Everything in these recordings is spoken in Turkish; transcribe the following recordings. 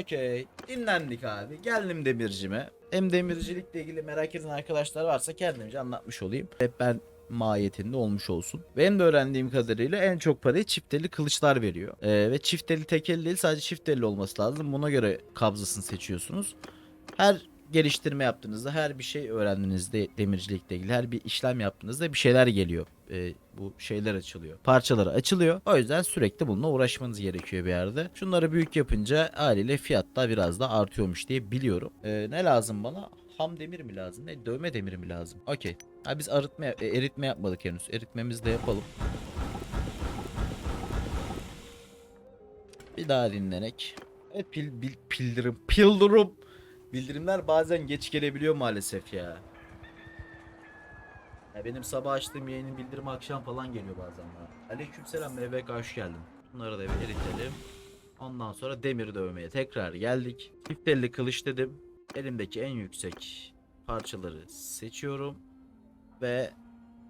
Okey. Dinlendik abi. Geldim demircime. Hem demircilikle ilgili merak eden arkadaşlar varsa kendimce anlatmış olayım. Hep ben mahiyetinde olmuş olsun. Benim de öğrendiğim kadarıyla en çok parayı çifteli kılıçlar veriyor. Ee, ve çifteli tekeli değil sadece çifteli olması lazım. Buna göre kabzasını seçiyorsunuz. Her geliştirme yaptığınızda, her bir şey öğrendiğinizde demircilikle ilgili her bir işlem yaptığınızda bir şeyler geliyor. Ee, bu şeyler açılıyor. Parçaları açılıyor. O yüzden sürekli bununla uğraşmanız gerekiyor bir yerde. Şunları büyük yapınca haliyle fiyat da biraz da artıyormuş diye biliyorum. Ee, ne lazım bana? Ham demir mi lazım? Ne? Dövme demir mi lazım? Okey. Ha biz arıtma, e, eritme yapmadık henüz. Eritmemizi de yapalım. Bir daha dinlenek. Evet pil, bil, pildirim. Pildirim. Bildirimler bazen geç gelebiliyor maalesef ya. Ya. Benim sabah açtığım yayının bildirimi akşam falan geliyor bazen bana. Aleykümselam MBK hoş geldin. Bunları da bir eritelim. Ondan sonra demir dövmeye tekrar geldik. Çift elli kılıç dedim. Elimdeki en yüksek parçaları seçiyorum. Ve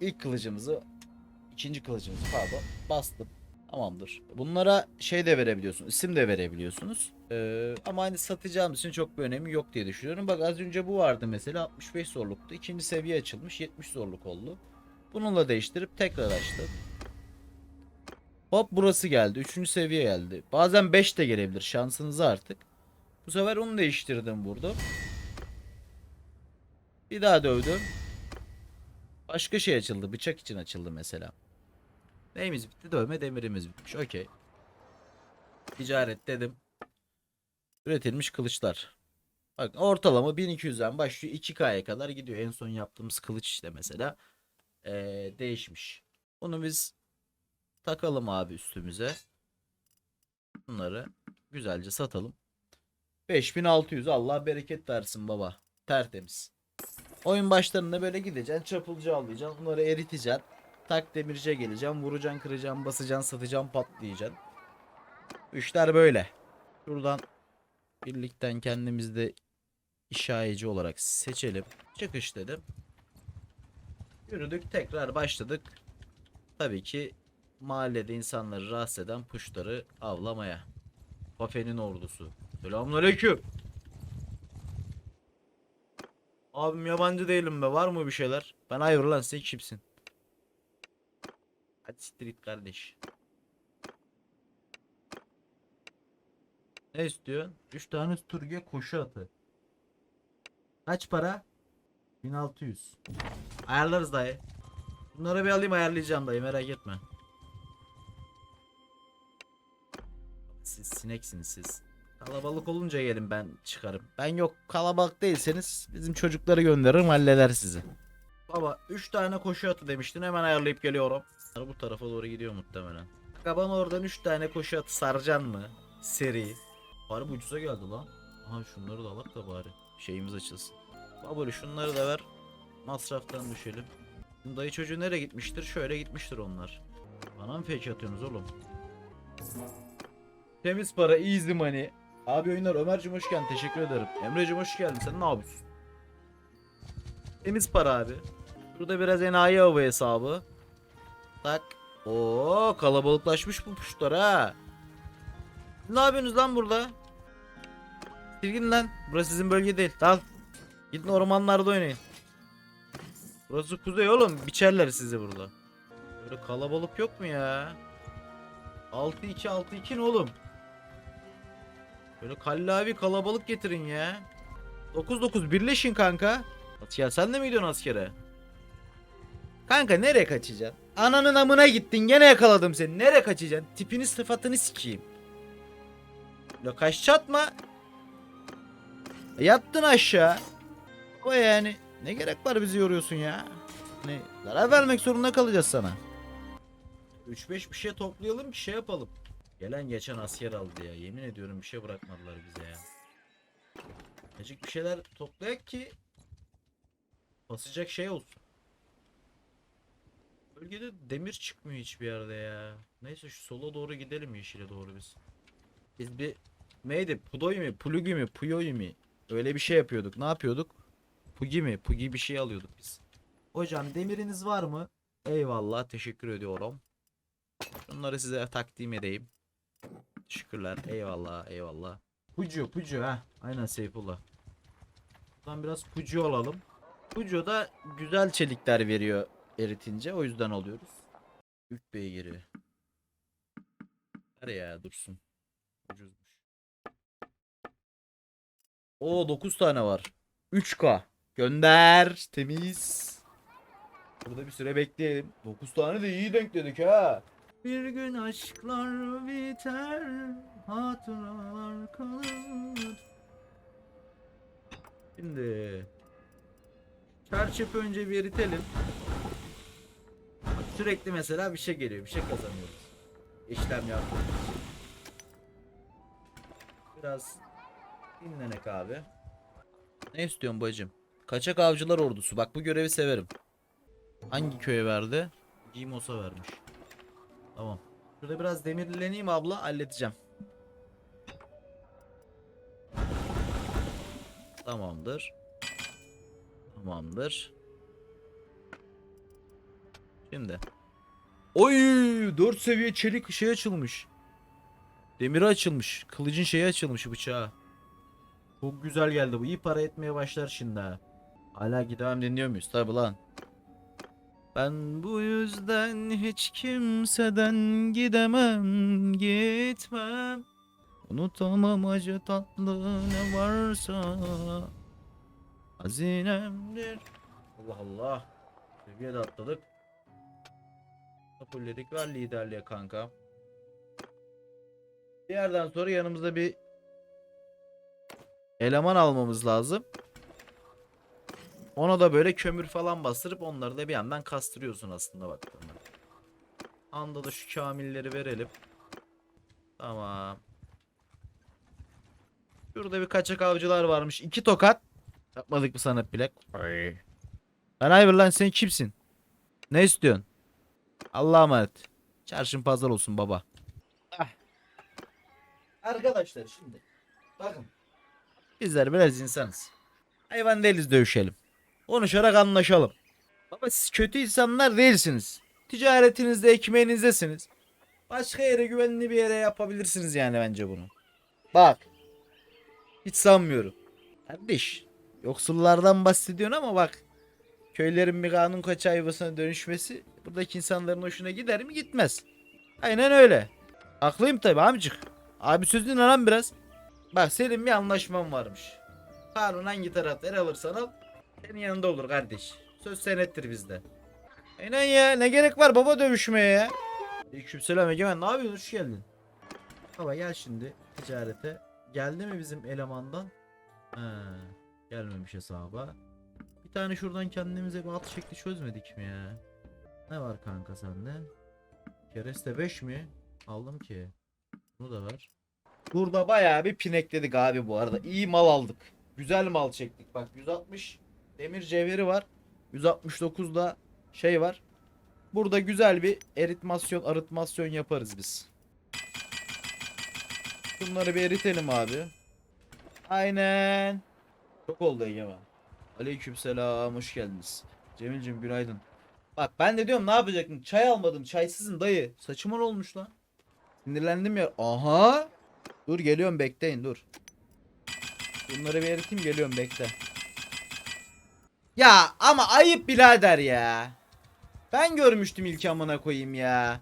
ilk kılıcımızı ikinci kılıcımızı pardon bastım. Tamamdır. Bunlara şey de verebiliyorsunuz. isim de verebiliyorsunuz. Ee, ama hani satacağım için çok bir önemi yok diye düşünüyorum. Bak az önce bu vardı mesela 65 zorluktu. İkinci seviye açılmış 70 zorluk oldu. Bununla değiştirip tekrar açtım. Hop burası geldi. Üçüncü seviye geldi. Bazen 5 de gelebilir şansınıza artık. Bu sefer onu değiştirdim burada. Bir daha dövdüm. Başka şey açıldı. Bıçak için açıldı mesela. Neyimiz bitti? Dövme demirimiz bitmiş. Okey. Ticaret dedim. Üretilmiş kılıçlar. Bak ortalama 1200'den başlıyor 2K'ya kadar gidiyor. En son yaptığımız kılıç işte mesela. Ee, değişmiş. Bunu biz takalım abi üstümüze. Bunları güzelce satalım. 5600 Allah bereket versin baba. Tertemiz. Oyun başlarında böyle gideceksin. Çapulcu alacaksın. Bunları eriteceksin. Tak demirciye geleceğim. Vuracaksın, kıracaksın, basacaksın, satacaksın, patlayacaksın. İşler böyle. Şuradan birlikten kendimizi de işayeci olarak seçelim. Çıkış dedim. Yürüdük tekrar başladık. Tabii ki mahallede insanları rahatsız eden puşları avlamaya. Kafenin ordusu. Selamünaleyküm. Abim yabancı değilim be. Var mı bir şeyler? Ben hayır sen kimsin? Git kardeş. Ne istiyorsun? 3 tane Sturge koşu atı. Kaç para? 1600. Ayarlarız dayı. Bunları bir alayım ayarlayacağım dayı merak etme. Siz sineksiniz siz. Kalabalık olunca gelin ben çıkarım. Ben yok kalabalık değilseniz bizim çocukları gönderirim halleder sizi. Baba 3 tane koşu atı demiştin hemen ayarlayıp geliyorum. Bu tarafa doğru gidiyor muhtemelen. Kanka bana oradan 3 tane koşu atı sarcan mı? Seri. Bari bu ucuza geldi lan. Aha şunları da alak da bari. Şeyimiz açılsın. Babali şunları da ver. Masraftan düşelim. Bu Dayı çocuğu nereye gitmiştir? Şöyle gitmiştir onlar. Bana mı fake atıyorsunuz oğlum? Temiz para easy money. Abi oyunlar Ömer'cim hoş geldin teşekkür ederim. Emre'cim hoş geldin sen ne yapıyorsun? Temiz para abi. Burada biraz enayi hava hesabı. Tak. Oo kalabalıklaşmış bu puşlar ha. Ne yapıyorsunuz lan burada? Silgin lan. Burası sizin bölge değil. Dal. Gidin ormanlarda oynayın. Burası kuzey oğlum. Biçerler sizi burada. Böyle kalabalık yok mu ya? 6-2 6-2 ne oğlum? Böyle kallavi kalabalık getirin ya. 9-9 birleşin kanka. Ya sen de mi gidiyorsun askere? Kanka nereye kaçacaksın? Ananın amına gittin gene yakaladım seni. Nereye kaçacaksın? Tipini sıfatını sikeyim. Ya kaç çatma. Yattın aşağı. O yani. Ne gerek var bizi yoruyorsun ya? Ne? Zarar vermek zorunda kalacağız sana. 3-5 bir şey toplayalım ki şey yapalım. Gelen geçen asker aldı ya. Yemin ediyorum bir şey bırakmadılar bize ya. Azıcık bir şeyler toplayak ki basacak şey olsun. Bölgede demir çıkmıyor hiçbir yerde ya. Neyse şu sola doğru gidelim yeşile doğru biz. Biz bir neydi? Pudoy mi? Plugi mi? Puyoy mi? Öyle bir şey yapıyorduk. Ne yapıyorduk? Pugi mi? Pugi bir şey alıyorduk biz. Hocam demiriniz var mı? Eyvallah teşekkür ediyorum. Bunları size takdim edeyim. Teşekkürler. Eyvallah eyvallah. Pucu pucu ha. Aynen Seyfullah. Buradan biraz pucu alalım. Pucu da güzel çelikler veriyor eritince. O yüzden alıyoruz. Yük beygiri. Ver ya dursun. Ucuzmuş. Oo 9 tane var. 3K. Gönder. Temiz. Burada bir süre bekleyelim. 9 tane de iyi denk dedik ha. Bir gün aşklar biter, hatıralar kalır. Şimdi çarçöpü önce bir eritelim. Sürekli mesela bir şey geliyor, bir şey kazanıyoruz. İşlem yaptığımız için. Biraz dinlenek abi. Ne istiyorsun bacım? Kaçak avcılar ordusu. Bak bu görevi severim. Hangi köye verdi? Gimos'a vermiş. Tamam. Şurada biraz demirleneyim abla halledeceğim. Tamamdır. Tamamdır. Şimdi. Oy! 4 seviye çelik şey açılmış. Demiri açılmış. Kılıcın şeyi açılmış bıçağı. Çok güzel geldi bu. İyi para etmeye başlar şimdi ha. Hala devam dinliyor muyuz? Tabi lan. Ben bu yüzden hiç kimseden gidemem, gitmem. Unutamam acı tatlı ne varsa hazinemdir. Allah Allah. Seviye de atladık. Kapulledik ver liderliğe kanka. Bir yerden sonra yanımızda bir eleman almamız lazım. Ona da böyle kömür falan bastırıp onları da bir yandan kastırıyorsun aslında baktığında. Anda da şu kamilleri verelim. Tamam. Şurada bir kaçak avcılar varmış. İki tokat. Yapmadık mı sana bilek? Ay. Lan hayır lan sen kimsin? Ne istiyorsun? Allah'a emanet. Çarşın pazar olsun baba. Ah. Arkadaşlar şimdi. Bakın. Bizler biraz insanız. Hayvan değiliz dövüşelim. Konuşarak anlaşalım. Baba siz kötü insanlar değilsiniz. Ticaretinizde, ekmeğinizdesiniz. Başka yere güvenli bir yere yapabilirsiniz yani bence bunu. Bak. Hiç sanmıyorum. Kardeş. Yoksullardan bahsediyorsun ama bak. Köylerin bir kanun kaçağı yuvasına dönüşmesi buradaki insanların hoşuna gider mi? Gitmez. Aynen öyle. Haklıyım tabi amcık. Abi sözünü lan biraz. Bak senin bir anlaşman varmış. Kanun hangi tarafları alırsan al. Senin yanında olur kardeş. Söz senettir bizde. Aynen ya ne gerek var baba dövüşmeye ya. Aleykümselam Egemen ne yapıyorsun hoş geldin. Baba gel şimdi ticarete. Geldi mi bizim elemandan? Ha, gelmemiş hesaba. Bir tane şuradan kendimize bir at şekli çözmedik mi ya? Ne var kanka sende? Kereste 5 mi? Aldım ki. Bunu da ver. Burada bayağı bir pinekledik abi bu arada. İyi mal aldık. Güzel mal çektik. Bak 160 demir cevheri var. 169 da şey var. Burada güzel bir eritmasyon, arıtmasyon yaparız biz. Bunları bir eritelim abi. Aynen. Çok oldu Egemen. Aleykümselam hoş geldiniz. Cemil'cim günaydın. Bak ben de diyorum ne yapacaktın? Çay almadım. Çaysızım dayı. Saçıma ne olmuş lan? Sinirlendim ya. Aha. Dur geliyorum bekleyin dur. Bunları bir eriteyim geliyorum bekle. Ya ama ayıp birader ya. Ben görmüştüm ilk amına koyayım ya.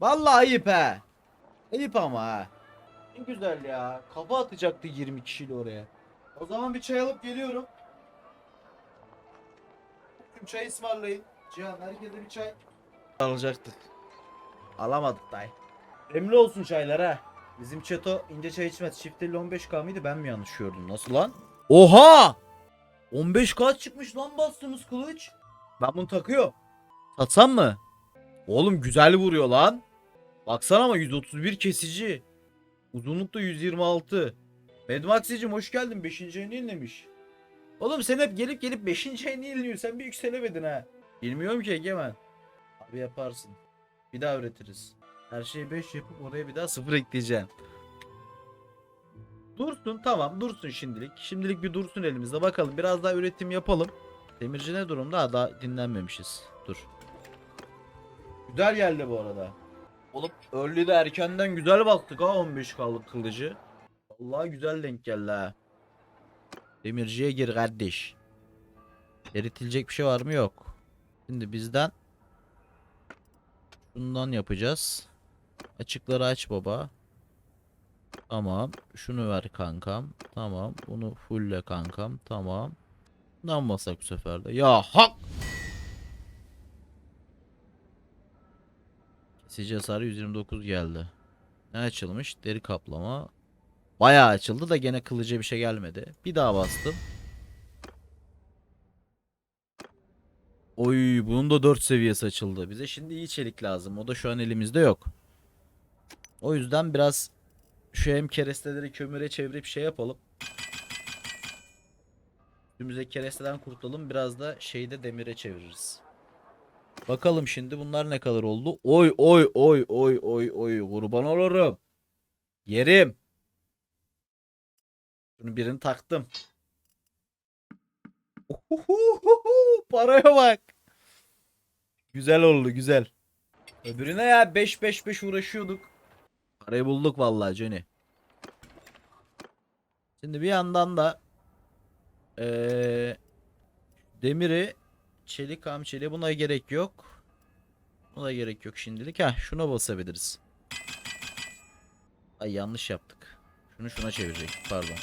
Vallahi ayıp ha. Ayıp ama ha. Ne güzel ya. Kafa atacaktı 20 kişiyle oraya. O zaman bir çay alıp geliyorum. Tüm çay ısmarlayın. Cihan herkese bir çay. Alacaktık. Alamadık dayı. Emri olsun çaylar ha. Bizim çeto ince çay içmez. Çifteli 15k mıydı ben mi yanlış gördüm? Nasıl lan? Oha! 15k çıkmış lan bastığımız kılıç. Ben bunu takıyorum. Satsam mı? Oğlum güzel vuruyor lan. Baksana ama 131 kesici. Uzunluk da 126. Medmaxicim hoş geldin. 5. ayını yenilemiş. Oğlum sen hep gelip gelip 5. ayını yeniliyorsun. Sen bir yükselemedin ha. Bilmiyorum ki Egemen. Abi yaparsın. Bir daha üretiriz. Her şeyi 5 yapıp oraya bir daha 0 ekleyeceğim. Dursun tamam dursun şimdilik. Şimdilik bir dursun elimizde bakalım. Biraz daha üretim yapalım. Demirci ne durumda? Ha, Daha dinlenmemişiz. Dur. Güzel geldi bu arada. Oğlum early de erkenden güzel baktık ha 15 kaldık kılıcı. Allah güzel denk geldi ha. Demirciye gir kardeş. Eritilecek bir şey var mı? Yok. Şimdi bizden bundan yapacağız. Açıkları aç baba. Tamam. Şunu ver kankam. Tamam. Bunu fullle kankam. Tamam. Bundan basak bu sefer de. Ya hak! Kesici hasarı 129 geldi. Ne açılmış? Deri kaplama. Bayağı açıldı da gene kılıca bir şey gelmedi. Bir daha bastım. Oy bunun da 4 seviyesi açıldı. Bize şimdi iyi çelik lazım. O da şu an elimizde yok. O yüzden biraz şu hem keresteleri kömüre çevirip şey yapalım. Üstümüzdeki keresteden kurtulalım. Biraz da şeyi de demire çeviririz. Bakalım şimdi bunlar ne kadar oldu? Oy oy oy oy oy oy kurban olurum. Yerim. Bunu birini taktım. Uhuhuhuhu, Paraya bak. Güzel oldu güzel. Öbürüne ya 5-5-5 uğraşıyorduk. Parayı bulduk vallahi Johnny. Şimdi bir yandan da eee demiri çelik ham çeliği buna gerek yok. Buna gerek yok şimdilik. Heh şuna basabiliriz. Ay yanlış yaptık. Şunu şuna çevirecek. Pardon.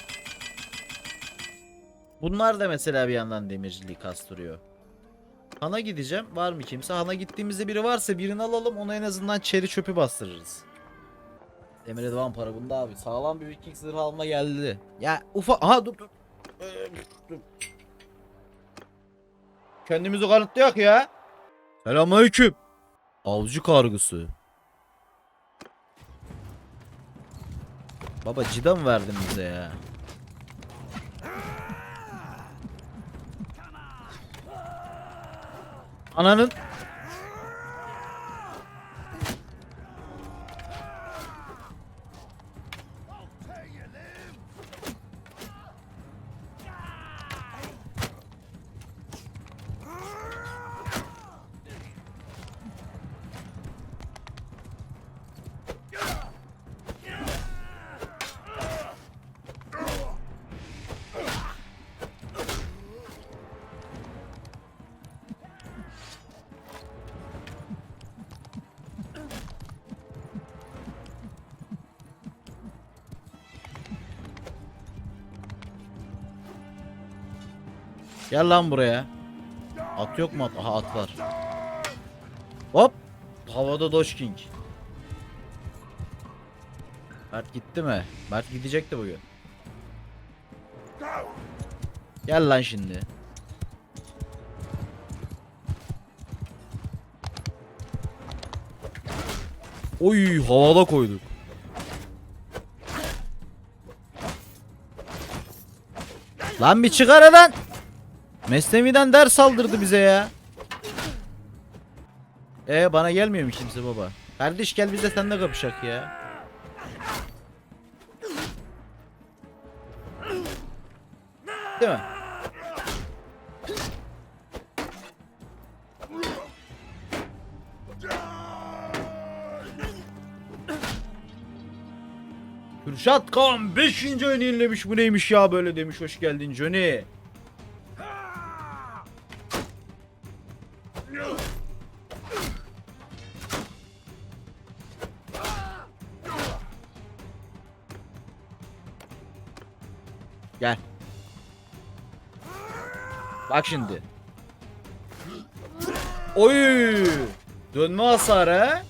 Bunlar da mesela bir yandan demirciliği kastırıyor. Han'a gideceğim. Var mı kimse? Han'a gittiğimizde biri varsa birini alalım. Ona en azından çeri çöpü bastırırız. Demire devam para bunda abi. Sağlam bir viking zırh alma geldi. Ya ufa... Aha dur dur. Dur. Kendimizi kanıtlayak ya. Selamünaleyküm. Avcı kargısı. Baba cida mı verdin bize ya? Ananın Gel lan buraya. At yok mu at? Aha at var. Hop. Havada Doge King. Mert gitti mi? Mert gidecekti bugün. Gel lan şimdi. Oy havada koyduk. Lan bir çıkar lan. Mesnevi'den ders saldırdı bize ya. E bana gelmiyor mu kimse baba? Kardeş gel biz de seninle kapışak ya. Değil mi? Kürşat Kan 5. oyunu yenilemiş bu neymiş ya böyle demiş hoş geldin Johnny. Bak şimdi. Oy! Dönme hasarı ha?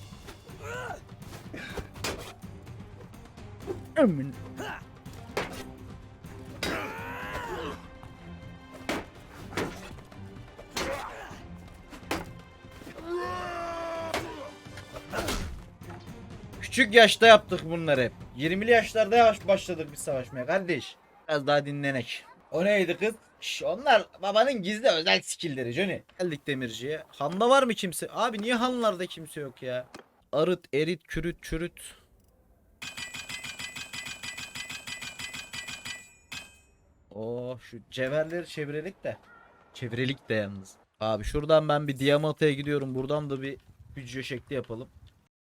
Aman. Küçük yaşta yaptık bunları hep. 20'li yaşlarda yavaş başladık biz savaşmaya kardeş. Biraz daha dinlenek. O neydi kız? Şş, onlar babanın gizli özel skillleri Johnny. Geldik demirciye. Han'da var mı kimse? Abi niye hanlarda kimse yok ya? Arıt, erit, kürüt, çürüt. Oh şu cevherleri çevirelik de. Çevirelik de yalnız. Abi şuradan ben bir Diamanta'ya gidiyorum. Buradan da bir hücre şekli yapalım.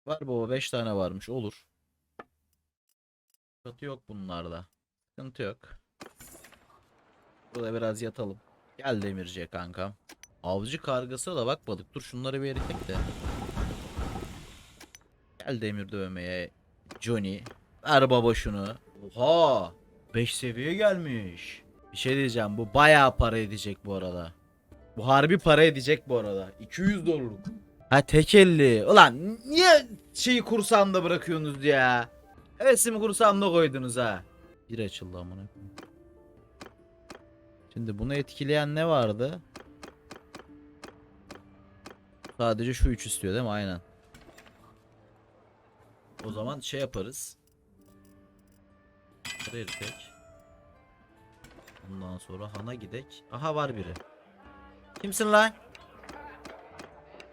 Var baba 5 tane varmış olur. Çatı yok bunlarda. Sıkıntı yok. Burada biraz yatalım. Gel demirciye kankam. Avcı kargası da bakmadık. Dur şunları bir eritek de. Gel demir dövmeye. Johnny. Ver baba şunu. Oha. 5 seviye gelmiş. Bir şey diyeceğim. Bu bayağı para edecek bu arada. Bu harbi para edecek bu arada. 200 dolarlık. Ha tek elli. Ulan niye şeyi kursağımda bırakıyorsunuz ya? Hevesimi kursağımda koydunuz ha. Bir açıldı amına. Şimdi bunu etkileyen ne vardı? Sadece şu üç istiyor değil mi? Aynen. O zaman şey yaparız. Kırır tek. Ondan sonra hana gidek. Aha var biri. Kimsin lan?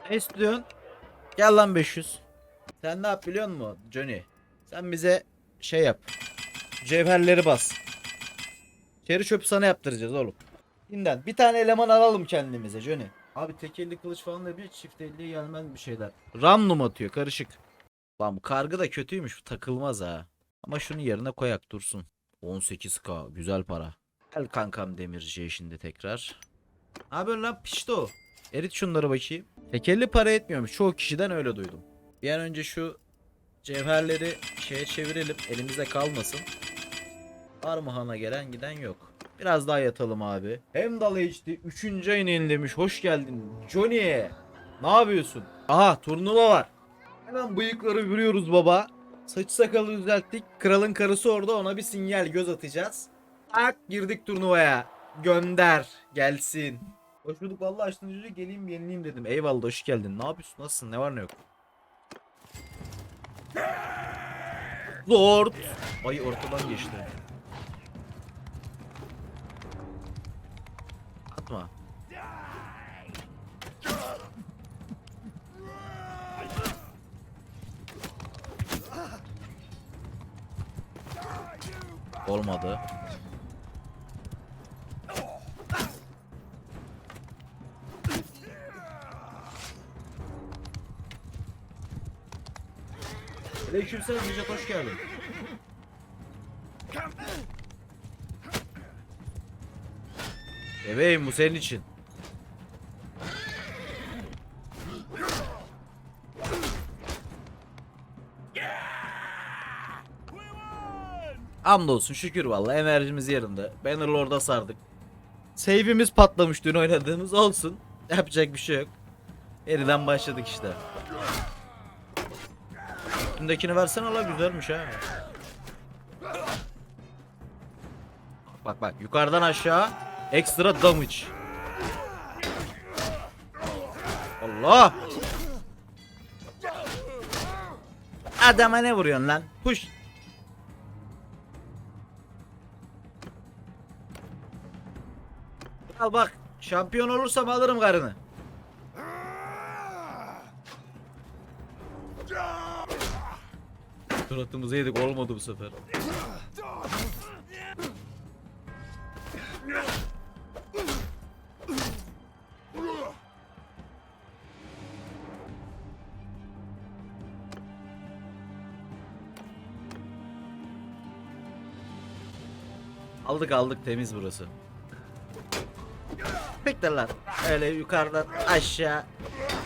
Ne istiyorsun? Gel lan 500. Sen ne yap biliyor musun Johnny? Sen bize şey yap. Cevherleri bas. Çeri çöpü sana yaptıracağız oğlum. Şimdiden bir tane eleman alalım kendimize Johnny. Abi tek elli kılıç falan da bir çift elliye gelmez bir şeyler. Random atıyor karışık. Lan bu kargı da kötüymüş takılmaz ha. Ama şunu yerine koyak dursun. 18k güzel para. Gel kankam demirciye şimdi tekrar. Ne yapıyorsun lan pişto? Erit şunları bakayım. Tekelli para etmiyormuş. Çoğu kişiden öyle duydum. Bir an önce şu cevherleri şeye çevirelim. Elimizde kalmasın. Var mı hana gelen giden yok. Biraz daha yatalım abi. Hem dal HD 3. ayın yenilemiş. Hoş geldin. Johnny. Ne yapıyorsun? Aha turnuva var. Hemen bıyıkları vuruyoruz baba. Saç sakalı düzelttik. Kralın karısı orada ona bir sinyal göz atacağız. Tak girdik turnuvaya. Gönder. Gelsin. Hoş bulduk vallahi açtın önce geleyim yenileyim dedim. Eyvallah hoş geldin. Ne yapıyorsun? Nasılsın? Ne var ne yok? Lord. Ay ortadan geçti. Olmadı. Aleykümselam Necat hoş geldin. Bebeğim bu senin için. Hamdolsun şükür vallahi enerjimiz yerinde. Bannerlord'a sardık. Save'imiz patlamış dün oynadığımız olsun. Yapacak bir şey yok. Eriden başladık işte. Üstündekini versene la güzelmiş ha. Bak bak yukarıdan aşağı ekstra damage. Allah! Adama ne vuruyorsun lan? Push. Al bak şampiyon olursam alırım karını. Suratımızı yedik olmadı bu sefer. Aldık aldık temiz burası. Beklerler. Öyle yukarıdan aşağı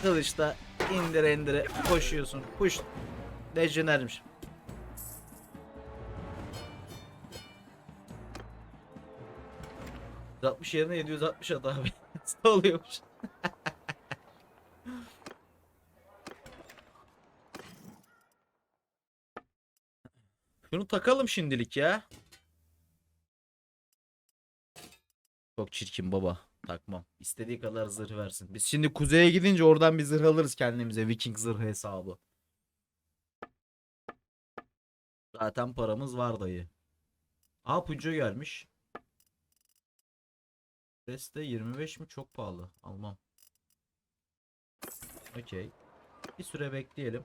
kılıçta indire indire koşuyorsun. Push. Lejyonermiş. ...60 yerine 760 at abi. Nasıl oluyormuş? Şunu takalım şimdilik ya. Çok çirkin baba. Takmam. İstediği kadar zırh versin. Biz şimdi kuzeye gidince oradan bir zırh alırız kendimize. Viking zırhı hesabı. Zaten paramız var dayı. Aa Pucu gelmiş. Reste 25 mi? Çok pahalı. Almam. Okey. Bir süre bekleyelim.